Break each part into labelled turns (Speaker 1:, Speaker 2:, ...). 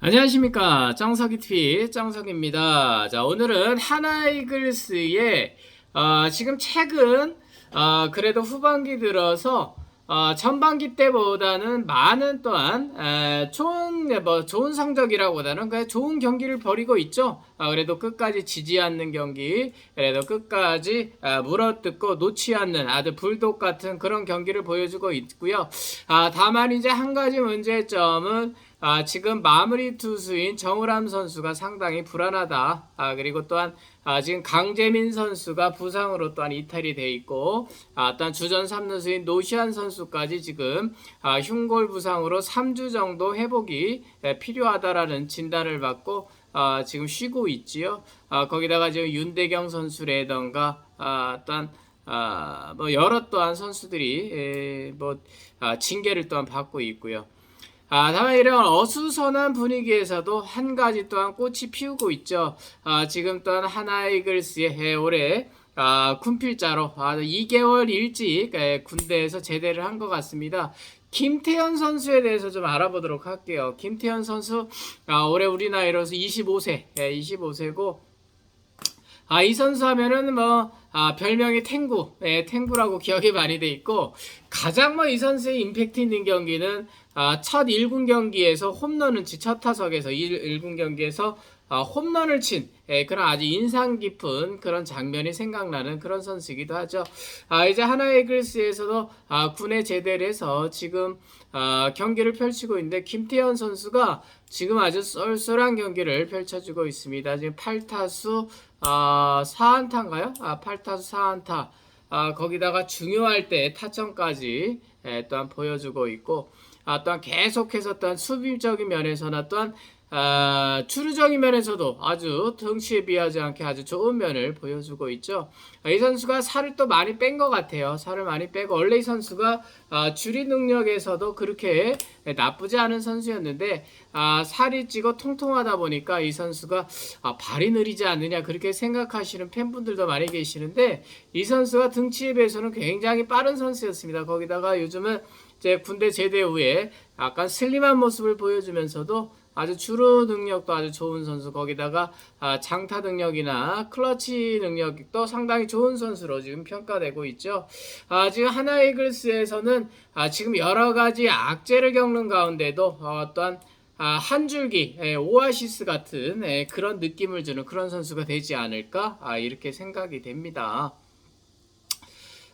Speaker 1: 안녕하십니까 짱석이 TV 짱석입니다. 자 오늘은 하나이글스의 어, 지금 최근 어, 그래도 후반기 들어서 어, 전반기 때보다는 많은 또한 에, 좋은 뭐 좋은 성적이라고보다는 그냥 좋은 경기를 벌이고 있죠. 아, 그래도 끝까지 지지 않는 경기, 그래도 끝까지 아, 물어뜯고 놓지 않는 아주 불독 같은 그런 경기를 보여주고 있고요. 아, 다만 이제 한 가지 문제점은 아, 지금 마무리 투수인 정우람 선수가 상당히 불안하다. 아, 그리고 또한 아, 지금 강재민 선수가 부상으로 또한 이탈이 돼 있고, 아, 또한 주전 3루수인 노시안 선수까지 지금 아, 흉골 부상으로 3주 정도 회복이 에, 필요하다라는 진단을 받고 아, 지금 쉬고 있지요. 아, 거기다가 지금 윤대경 선수라던가 아, 또한 아, 뭐 여러 또한 선수들이 에, 뭐 아, 징계를 또한 받고 있고요. 아, 다만 이런 어수선한 분위기에서도 한 가지 또한 꽃이 피우고 있죠. 아, 지금 또한 하나이글스의 예, 올해 아, 군필자로 아, 2개월 일찍 예, 군대에서 제대를 한 것 같습니다. 김태현 선수에 대해서 좀 알아보도록 할게요. 김태현 선수 아, 올해 우리 나이로서 25세, 예, 25세고 아, 이 선수 하면은 뭐, 아, 별명이 탱구, 예, 탱구라고 기억이 많이 돼 있고, 가장 뭐 이 선수의 임팩트 있는 경기는, 아, 첫 1군 경기에서 홈런을 친, 첫 타석에서 1, 군 경기에서 아, 홈런을 친, 예, 그런 아주 인상 깊은 그런 장면이 생각나는 그런 선수이기도 하죠. 아, 이제 하나의 글스에서도 아, 군에 제대를 해서 지금 아, 경기를 펼치고 있는데, 김태현 선수가 지금 아주 쏠쏠한 경기를 펼쳐주고 있습니다. 지금 8타수, 아, 4안타인가요? 아, 8 타수 4안타. 아, 거기다가 중요할 때 타점까지 예, 또한 보여주고 있고, 아, 또한 계속해서 또한 수비적인 면에서나 또한 아, 추루적인 면에서도 아주 등치에 비하지 않게 아주 좋은 면을 보여주고 있죠. 아, 이 선수가 살을 또 많이 뺀 것 같아요. 살을 많이 빼고 원래 이 선수가 아, 줄이 능력에서도 그렇게 나쁘지 않은 선수였는데 아, 살이 찌고 통통하다 보니까 이 선수가 아, 발이 느리지 않느냐 그렇게 생각하시는 팬분들도 많이 계시는데 이 선수가 등치에 비해서는 굉장히 빠른 선수였습니다. 거기다가 요즘은 이제 군대 제대 후에 약간 슬림한 모습을 보여주면서도 아주 주루 능력도 아주 좋은 선수 거기다가 아, 장타 능력이나 클러치 능력도 상당히 좋은 선수로 지금 평가되고 있죠. 아, 지금 하나 이글스에서는 아, 지금 여러 가지 악재를 겪는 가운데도 어떤 아, 한 줄기 예, 오아시스 같은 예, 그런 느낌을 주는 그런 선수가 되지 않을까 아, 이렇게 생각이 됩니다.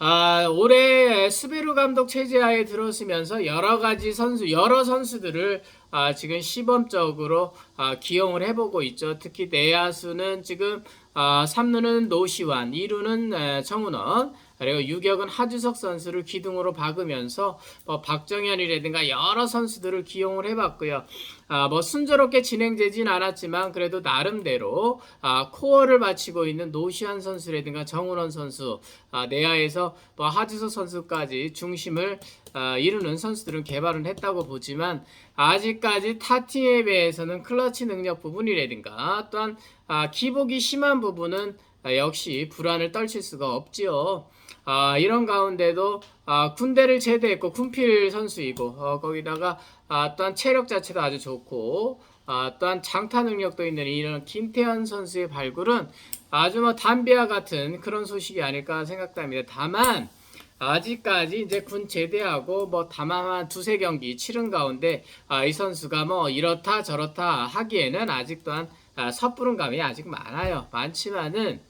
Speaker 1: 아, 올해 스베르 감독 체제하에 들어서면서 여러 가지 선수, 여러 선수들을 아, 지금 시범적으로 아, 기용을 해보고 있죠. 특히 내야수는 지금 아, 3루는 노시환, 2루는 에, 정은원, 그리고 유격은 하주석 선수를 기둥으로 박으면서 뭐 박정현이라든가 여러 선수들을 기용을 해봤고요. 아, 뭐 순조롭게 진행되진 않았지만 그래도 나름대로 아, 코어를 바치고 있는 노시안 선수라든가 정은원 선수 아, 내야에서 뭐 하주석 선수까지 중심을 아, 이루는 선수들은 개발은 했다고 보지만 아직까지 타팀에 비해서는 클러치 능력 부분이라든가 또한 아, 기복이 심한 부분은 아, 역시 불안을 떨칠 수가 없지요. 아, 이런 가운데도 아, 군대를 제대했고 군필 선수이고 어, 거기다가 아, 또한 체력 자체도 아주 좋고 아, 또한 장타 능력도 있는 이런 김태현 선수의 발굴은 아주 뭐 담비와 같은 그런 소식이 아닐까 생각됩니다. 다만 아직까지 이제 군 제대하고 뭐 다만 한 두세 경기 치른 가운데 아, 이 선수가 뭐 이렇다 저렇다 하기에는 아직 또한 아, 섣부른 감이 아직 많아요. 많지만은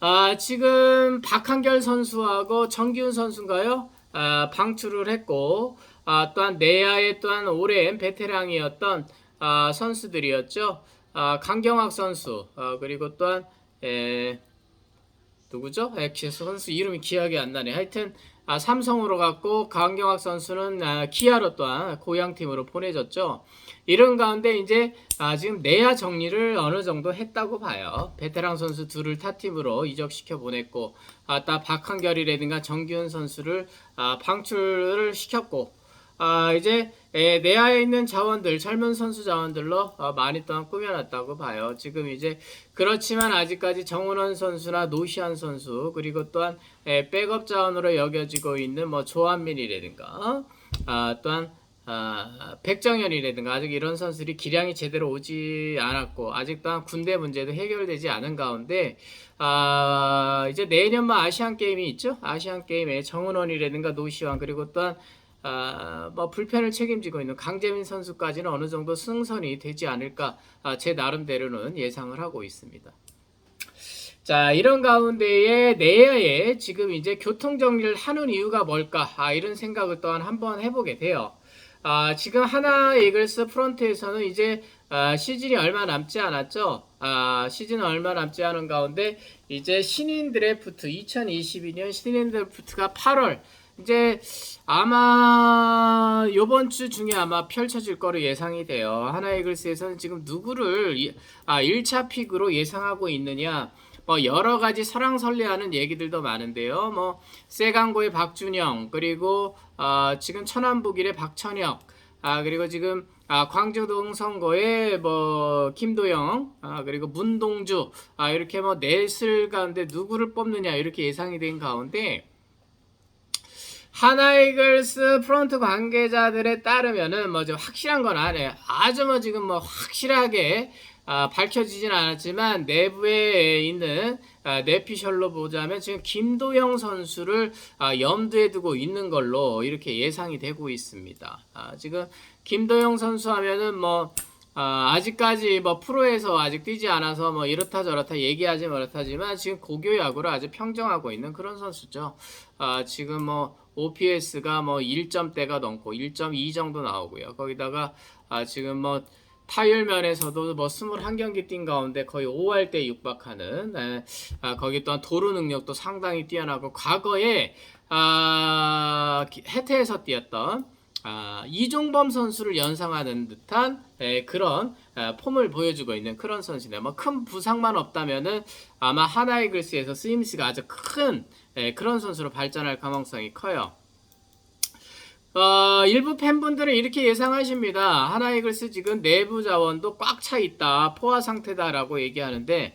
Speaker 1: 아, 지금 박한결 선수하고 정기훈 선수인가요? 아, 방출을 했고 아, 또한 내야의 또한 오랜 베테랑이었던 아, 선수들이었죠. 아, 강경학 선수 아, 그리고 또한 에, 누구죠? 에, 선수 이름이 기억이 안 나네. 하여튼 아, 삼성으로 갔고 강경학 선수는 아, 기아로 또한 고향 팀으로 보내졌죠. 이런 가운데 이제 아, 지금 내야 정리를 어느 정도 했다고 봐요. 베테랑 선수 둘을 타 팀으로 이적시켜 보냈고, 아따 박한결이라든가 정기훈 선수를 아, 방출을 시켰고, 아, 이제 에, 내야에 있는 자원들, 젊은 선수 자원들로 어, 많이 또한 꾸며놨다고 봐요. 지금 이제 그렇지만 아직까지 정은원 선수나 노시안 선수 그리고 또한 에, 백업 자원으로 여겨지고 있는 뭐 조한민이라든가 아, 또한 아, 백정현이라든가 아직 이런 선수들이 기량이 제대로 오지 않았고 아직 또한 군대 문제도 해결되지 않은 가운데 아, 이제 내년만 아시안 게임이 있죠. 아시안 게임에 정은원이라든가 노시환 그리고 또한 아, 뭐 불펜을 책임지고 있는 강재민 선수까지는 어느 정도 승선이 되지 않을까 아, 제 나름대로는 예상을 하고 있습니다. 자, 이런 가운데에 내야에 지금 이제 교통 정리를 하는 이유가 뭘까? 아, 이런 생각을 또한 한번 해보게 돼요. 아, 지금 하나 이글스 프런트에서는 이제 아, 시즌이 얼마 남지 않았죠. 아, 시즌 얼마 남지 않은 가운데 이제 신인 드래프트 2022년 신인 드래프트가 8월 이제 아마 요번 주 중에 아마 펼쳐질 거로 예상이 돼요. 하나 이글스에서는 지금 누구를 이- 아, 1차 픽으로 예상하고 있느냐? 뭐 여러 가지 설왕설래하는 얘기들도 많은데요. 뭐 세강고의 박준영 그리고 아, 지금 천안북일의 박천혁 아 그리고 지금 아, 광주동 선거의 뭐 김도영 아 그리고 문동주 아 이렇게 뭐 넷을 가운데 누구를 뽑느냐 이렇게 예상이 된 가운데 하나이글스 프론트 관계자들에 따르면은 뭐좀 확실한 건 아니에요. 아주 뭐 지금 뭐 확실하게 아, 밝혀지진 않았지만 내부에 있는 아, 내피셜로 보자면 지금 김도영 선수를 아, 염두에 두고 있는 걸로 이렇게 예상이 되고 있습니다. 아, 지금 김도영 선수 하면은 뭐 아, 아직까지 뭐 프로에서 아직 뛰지 않아서 뭐 이렇다 저렇다 얘기하지 못하지만 지금 고교 야구를 아주 평정하고 있는 그런 선수죠. 아, 지금 뭐 OPS가 뭐 1점대가 넘고 1.2 정도 나오고요. 거기다가 아, 지금 뭐 타율 면에서도 뭐 21경기 뛴 가운데 거의 5할 때 육박하는 에, 아, 거기 또한 도루 능력도 상당히 뛰어나고 과거에 아, 기- 해태에서 뛰었던 아, 이종범 선수를 연상하는 듯한 에, 그런 아, 폼을 보여주고 있는 그런 선수네요. 뭐큰 부상만 없다면은 아마 하나이글스에서 쓰임새가 아주 큰 에, 그런 선수로 발전할 가능성이 커요. 어, 일부 팬분들은 이렇게 예상하십니다. 하나이글스 지금 내부 자원도 꽉 차 있다, 포화 상태다라고 얘기하는데,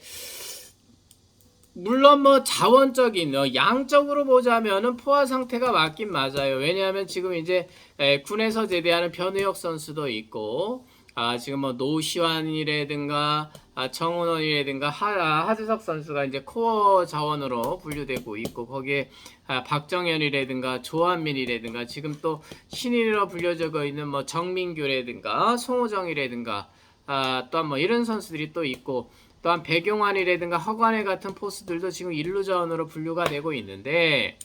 Speaker 1: 물론 뭐 자원적인 어, 양적으로 보자면은 포화 상태가 맞긴 맞아요. 왜냐하면 지금 이제 에, 군에서 제대하는 변우혁 선수도 있고 아 지금 뭐 노시환이라든가 아, 정은원이라든가 하, 아, 하재석 선수가 이제 코어 자원으로 분류되고 있고 거기에 아, 박정현이라든가 조한민이라든가 지금 또 신인으로 불려져 있는 뭐 정민규라든가 송호정이라든가 아, 또한 뭐 이런 선수들이 또 있고 또한 백용환이라든가 허관의 같은 포스들도 지금 일루 자원으로 분류가 되고 있는데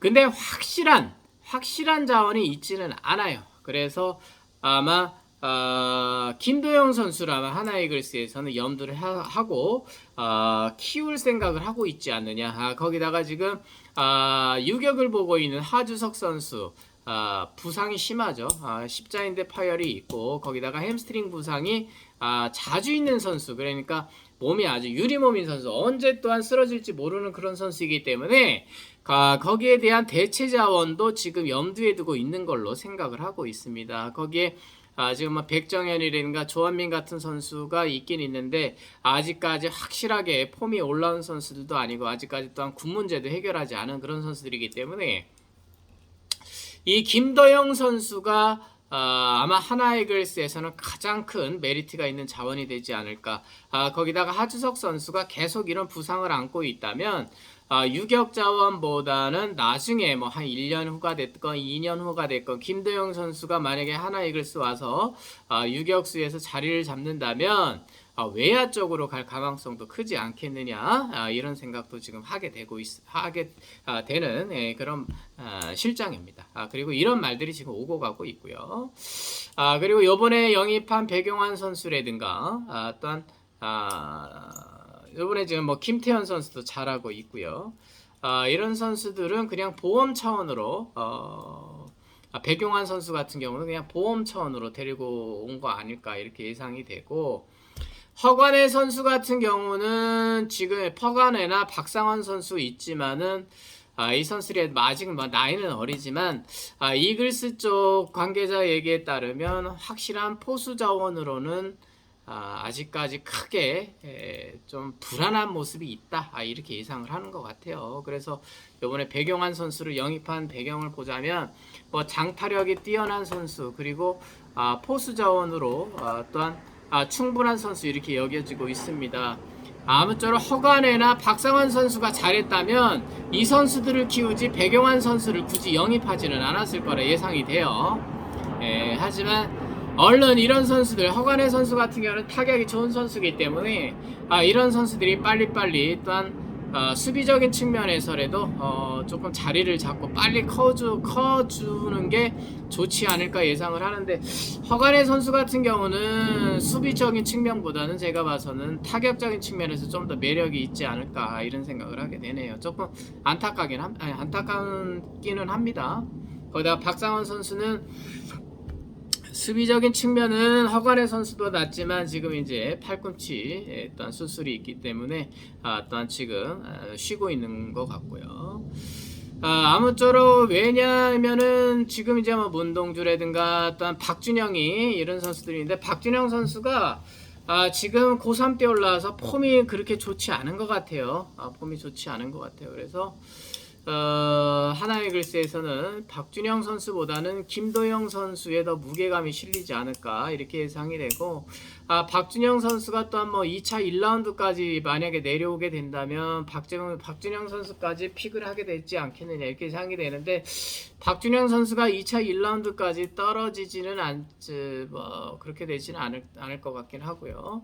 Speaker 1: 근데 확실한 확실한 자원이 있지는 않아요. 그래서 아마 아, 김도영 아마 하나이글스에서는 염두를 하, 고 아, 키울 생각을 하고 있지 않느냐. 아, 거기다가 지금 아, 유격을 보고 있는 하주석 선수 아, 부상이 심하죠. 아, 십자인대 파열이 있고 거기다가 햄스트링 부상이 아, 자주 있는 선수. 그러니까 몸이 아주 유리몸인 선수. 언제 또한 쓰러질지 모르는 그런 선수이기 때문에 아, 거기에 대한 대체 자원도 지금 염두에 두고 있는 걸로 생각을 하고 있습니다. 거기에 아, 지금 뭐 백정현이라든가 조한민 같은 선수가 있긴 있는데 아직까지 확실하게 폼이 올라온 선수들도 아니고 아직까지 또한 군 문제도 해결하지 않은 그런 선수들이기 때문에 이 김도영 선수가 아, 아마 하나이글스에서는 가장 큰 메리트가 있는 자원이 되지 않을까. 아, 거기다가 하주석 선수가 계속 이런 부상을 안고 있다면 아, 유격 자원보다는 나중에 뭐 한 1년 후가 됐건 2년 후가 됐건 김도영 선수가 만약에 하나이글스 와서 아, 유격수에서 자리를 잡는다면 아, 외야 쪽으로 갈 가능성도 크지 않겠느냐 아, 이런 생각도 지금 하게 되고 있, 하게 아, 되는 예, 그런 아, 실정입니다. 아, 그리고 이런 말들이 지금 오고 가고 있고요. 아, 그리고 요번에 영입한 백용환 선수라든가 아, 또한 아, 요번에 지금 뭐 김태현 선수도 잘하고 있고요. 아, 이런 선수들은 그냥 보험 차원으로 어, 아, 백용환 선수 같은 경우는 그냥 보험 차원으로 데리고 온 거 아닐까 이렇게 예상이 되고 허관의 선수 같은 경우는 지금 퍼관에나 박상원 선수 있지만은 아, 이 선수들이 아직은 뭐 나이는 어리지만 아, 이글스 쪽 관계자 얘기에 따르면 확실한 포수 자원으로는 아, 아직까지 크게 에, 좀 불안한 모습이 있다 아, 이렇게 예상을 하는 것 같아요. 그래서 이번에 배경환 선수를 영입한 배경을 보자면 뭐 장타력이 뛰어난 선수 그리고 아, 포수 자원으로 아, 또한 아, 충분한 선수 이렇게 여겨지고 있습니다. 아무쪼록 허관애나 박상환 선수가 잘했다면 이 선수들을 키우지 배경환 선수를 굳이 영입하지는 않았을 거라 예상이 돼요. 예, 하지만 얼른 이런 선수들 허관애 선수 같은 경우는 타격이 좋은 선수이기 때문에 아, 이런 선수들이 빨리빨리 또한 어, 수비적인 측면에서라도 어, 조금 자리를 잡고 빨리 커주, 커주는 게 좋지 않을까 예상을 하는데 허관의 선수 같은 경우는 수비적인 측면보다는 제가 봐서는 타격적인 측면에서 좀 더 매력이 있지 않을까 이런 생각을 하게 되네요. 조금 안타깝긴 함, 아니, 안타깝기는 합니다. 거기다 박상원 선수는 수비적인 측면은 허관의 선수도 낫지만 지금 이제 팔꿈치 어떤 수술이 있기 때문에 아, 또한 지금 아, 쉬고 있는 것 같고요. 아, 아무쪼록 왜냐면은 지금 이제 뭐 문동주라든가 또한 박준영이 이런 선수들인데 박준영 선수가 아, 지금 고3 때 올라와서 폼이 그렇게 좋지 않은 것 같아요. 아, 폼이 좋지 않은 것 같아요. 그래서 어, 하나의 글쎄에서는 박준영 선수보다는 김도영 선수에 더 무게감이 실리지 않을까 이렇게 예상이 되고 아, 박준영 선수가 또한 뭐 2차 1라운드까지 만약에 내려오게 된다면 박준영, 박준영 선수까지 픽을 하게 되지 않겠느냐 이렇게 예상이 되는데 박준영 선수가 2차 1라운드까지 떨어지지는 않지 뭐 그렇게 되지는 않을, 않을 것 같긴 하고요.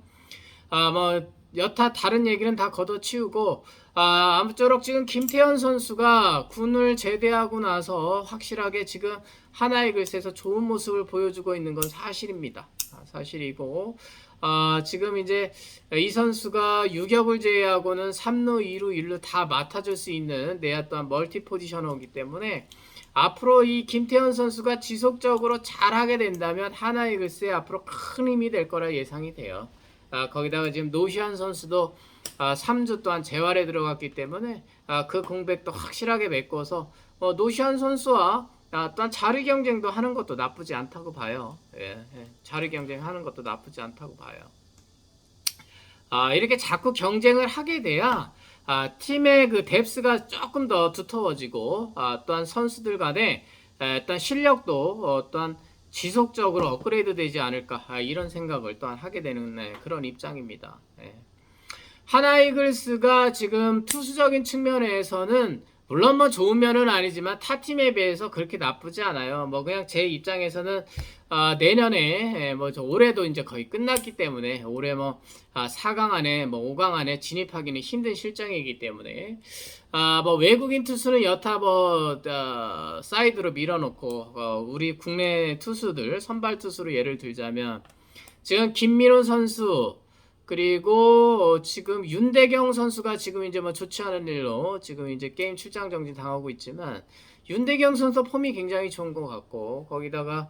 Speaker 1: 아, 뭐 여타 다른 얘기는 다 걷어치우고 아, 아무쪼록 지금 김태현 선수가 군을 제대하고 나서 확실하게 지금 하나의 글쎄에서 좋은 모습을 보여주고 있는 건 사실입니다. 아, 사실이고 아, 지금 이제 이 선수가 유격을 제외하고는 3루, 2루, 1루 다 맡아줄 수 있는 내야 또한 멀티 포지셔너이기 때문에 앞으로 이 김태현 선수가 지속적으로 잘하게 된다면 하나의 글쎄 앞으로 큰 힘이 될 거라 예상이 돼요. 아, 거기다가 지금 노시안 선수도 아, 3주 동안 재활에 들어갔기 때문에 아, 그 공백도 확실하게 메꿔서 어, 노시안 선수와 아, 또한 자리 경쟁도 하는 것도 나쁘지 않다고 봐요. 예, 예. 자리 경쟁하는 것도 나쁘지 않다고 봐요. 아, 이렇게 자꾸 경쟁을 하게 돼야 아, 팀의 그 뎁스가 조금 더 두터워지고 아, 또한 선수들 간에 에, 또한 실력도 어, 또한 지속적으로 업그레이드 되지 않을까 아, 이런 생각을 또한 하게 되는 네, 그런 입장입니다. 예. 하나이글스가 지금 투수적인 측면에서는 물론 뭐 좋은 면은 아니지만 타 팀에 비해서 그렇게 나쁘지 않아요. 뭐 그냥 제 입장에서는 아, 내년에 예, 뭐저 올해도 이제 거의 끝났기 때문에 올해 뭐 아, 4강 안에 뭐 5강 안에 진입하기는 힘든 실정이기 때문에 아, 뭐 외국인 투수는 여타 뭐 어, 사이드로 밀어놓고 어, 우리 국내 투수들 선발 투수로 예를 들자면 지금 김민호 선수 그리고 지금 윤대경 선수가 지금 이제 뭐 좋지 않은 일로 지금 이제 게임 출장 정지 당하고 있지만 윤대경 선수 폼이 굉장히 좋은 것 같고 거기다가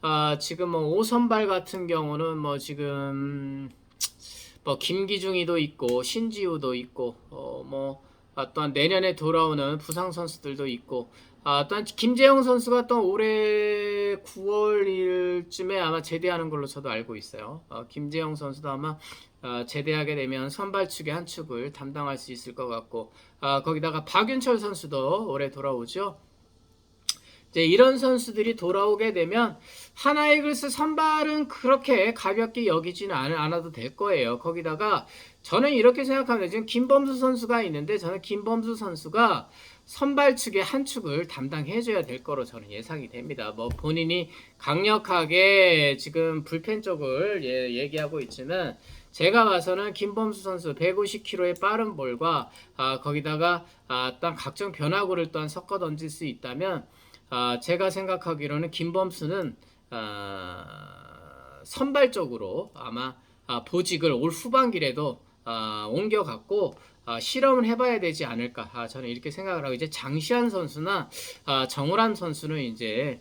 Speaker 1: 아 지금 뭐 오선발 같은 경우는 뭐 지금 뭐 김기중이도 있고 신지우도 있고 어 뭐 아, 또한 내년에 돌아오는 부상 선수들도 있고 아, 또한 김재영 선수가 또 올해 9월쯤에 아마 제대하는 걸로 저도 알고 있어요. 어, 김재영 선수도 아마 어, 제대하게 되면 선발 축의 한 축을 담당할 수 있을 것 같고 아, 거기다가 박윤철 선수도 올해 돌아오죠. 이제 이런 선수들이 돌아오게 되면 하나이글스 선발은 그렇게 가볍게 여기지는 않, 않아도 될 거예요. 거기다가 저는 이렇게 생각합니다. 지금 김범수 선수가 있는데 저는 김범수 선수가 선발 측의 한 축을 담당해줘야 될 거로 저는 예상이 됩니다. 뭐 본인이 강력하게 지금 불펜 쪽을 예, 얘기하고 있지만 제가 봐서는 김범수 선수 150km의 빠른 볼과 아, 거기다가 아, 또 각종 변화구를 또한 섞어 던질 수 있다면 아, 제가 생각하기로는 김범수는 아, 선발적으로 아마 아, 보직을 올 후반기라도 아, 옮겨갖고 아, 실험을 해봐야 되지 않을까. 아, 저는 이렇게 생각을 하고 이제 장시환 선수나 아, 정우란 선수는 이제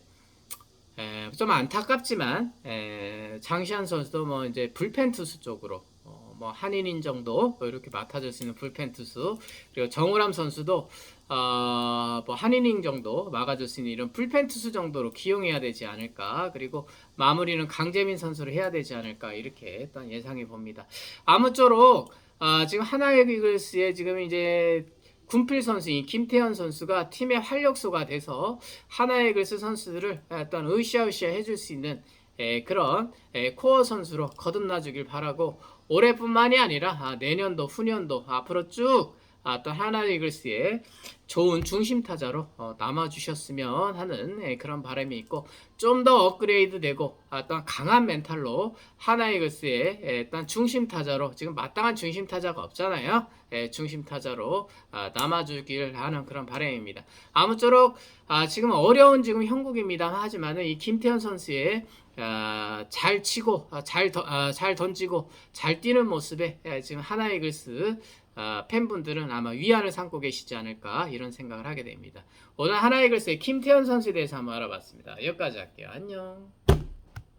Speaker 1: 에, 좀 안타깝지만 에, 장시환 선수도 뭐 이제 불펜 투수 쪽으로 어, 뭐 한인인 정도 뭐 이렇게 맡아줄 수 있는 불펜 투수 그리고 정우람 선수도 어, 뭐 한이닝 정도 막아줄 수 있는 이런 불펜 투수 정도로 기용해야 되지 않을까 그리고 마무리는 강재민 선수를 해야 되지 않을까 이렇게 일단 예상해 봅니다. 아무쪼록 아, 지금 하나의 이글스의 지금 이제 군필 선수인 김태현 선수가 팀의 활력소가 돼서 하나의 이글스 선수들을 일단 으쌰으쌰 해줄 수 있는 에, 그런 에, 코어 선수로 거듭나주길 바라고 올해뿐만이 아니라 아, 내년도 후년도 앞으로 쭉 아, 또 하나 이글스의 좋은 중심 타자로 어, 남아 주셨으면 하는 예, 그런 바람이 있고 좀 더 업그레이드 되고 아, 또 강한 멘탈로 하나 이글스의 예, 일단 중심 타자로 지금 마땅한 중심 타자가 없잖아요. 예, 중심 타자로 아, 남아 주길 하는 그런 바람입니다. 아무쪼록 아, 지금 어려운 지금 형국입니다. 하지만은 이 김태현 선수의 아, 잘 치고 아, 잘, 더- 아, 잘 던지고 잘 뛰는 모습에 예, 지금 하나 이글스 아, 팬분들은 아마 위안을 삼고 계시지 않을까 이런 생각을 하게 됩니다. 오늘 하나 이글스의 김태현 선수에 대해서 한번 알아봤습니다. 여기까지 할게요. 안녕.